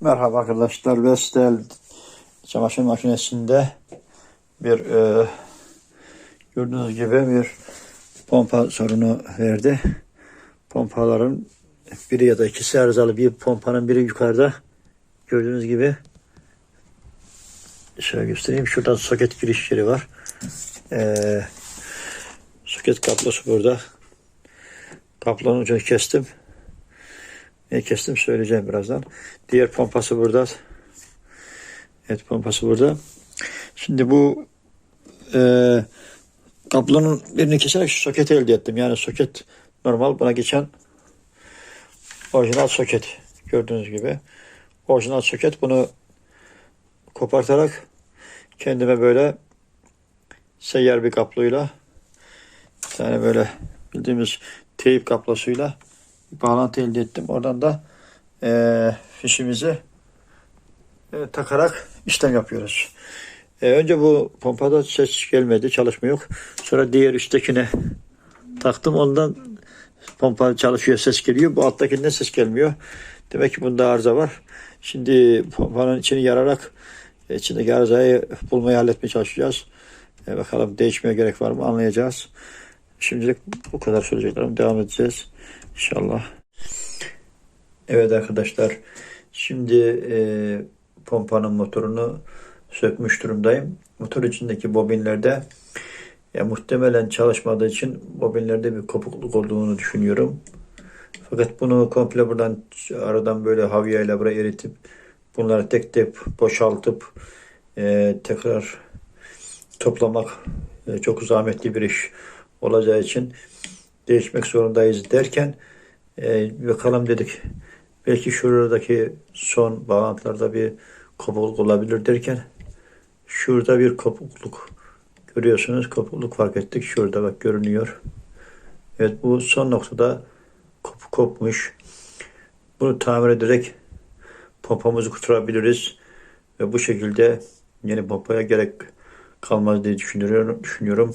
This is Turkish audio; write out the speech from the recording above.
Merhaba arkadaşlar. Vestel çamaşır makinesinde bir e, gördüğünüz gibi bir pompa sorunu verdi. Pompaların biri ya da ikisi arızalı. Bir pompanın biri yukarıda. Gördüğünüz gibi şöyle göstereyim. Şuradan soket giriş yeri var. E, soket kablosu burada. Kablonun ucunu kestim. Ne kestim söyleyeceğim birazdan. Diğer pompası burada. Evet pompası burada. Şimdi bu e, kablonun birini keserek şu soketi elde ettim. Yani soket normal buna geçen orijinal soket. Gördüğünüz gibi. Orijinal soket bunu kopartarak kendime böyle seyyar bir kabloyla bir tane böyle bildiğimiz teyip kablosuyla bir bağlantı elde ettim. Oradan da eee, fişimizi e, takarak işlem yapıyoruz. E, önce bu pompada ses gelmedi, çalışma yok. Sonra diğer üsttekine taktım. Ondan pompa çalışıyor, ses geliyor. Bu alttakinden ses gelmiyor. Demek ki bunda arıza var. Şimdi pompanın içini yararak e, içindeki arızayı bulmayı halletmeye çalışacağız. E, bakalım değişmeye gerek var mı anlayacağız. Şimdilik bu kadar söyleyeceklerim. Devam edeceğiz. İnşallah. Evet arkadaşlar. Şimdi e, pompanın motorunu sökmüş durumdayım. Motor içindeki bobinlerde ya muhtemelen çalışmadığı için bobinlerde bir kopukluk olduğunu düşünüyorum. Fakat bunu komple buradan aradan böyle havyayla buraya eritip bunları tek tek boşaltıp e, tekrar toplamak e, çok zahmetli bir iş olacağı için değişmek zorundayız derken e, bakalım dedik belki şuradaki son bağlantılarda bir kopukluk olabilir derken şurada bir kopukluk görüyorsunuz kopukluk fark ettik şurada bak görünüyor evet bu son noktada kopu kopmuş bunu tamir ederek pompamızı kurtarabiliriz ve bu şekilde yeni pompaya gerek kalmaz diye düşünüyorum. düşünüyorum.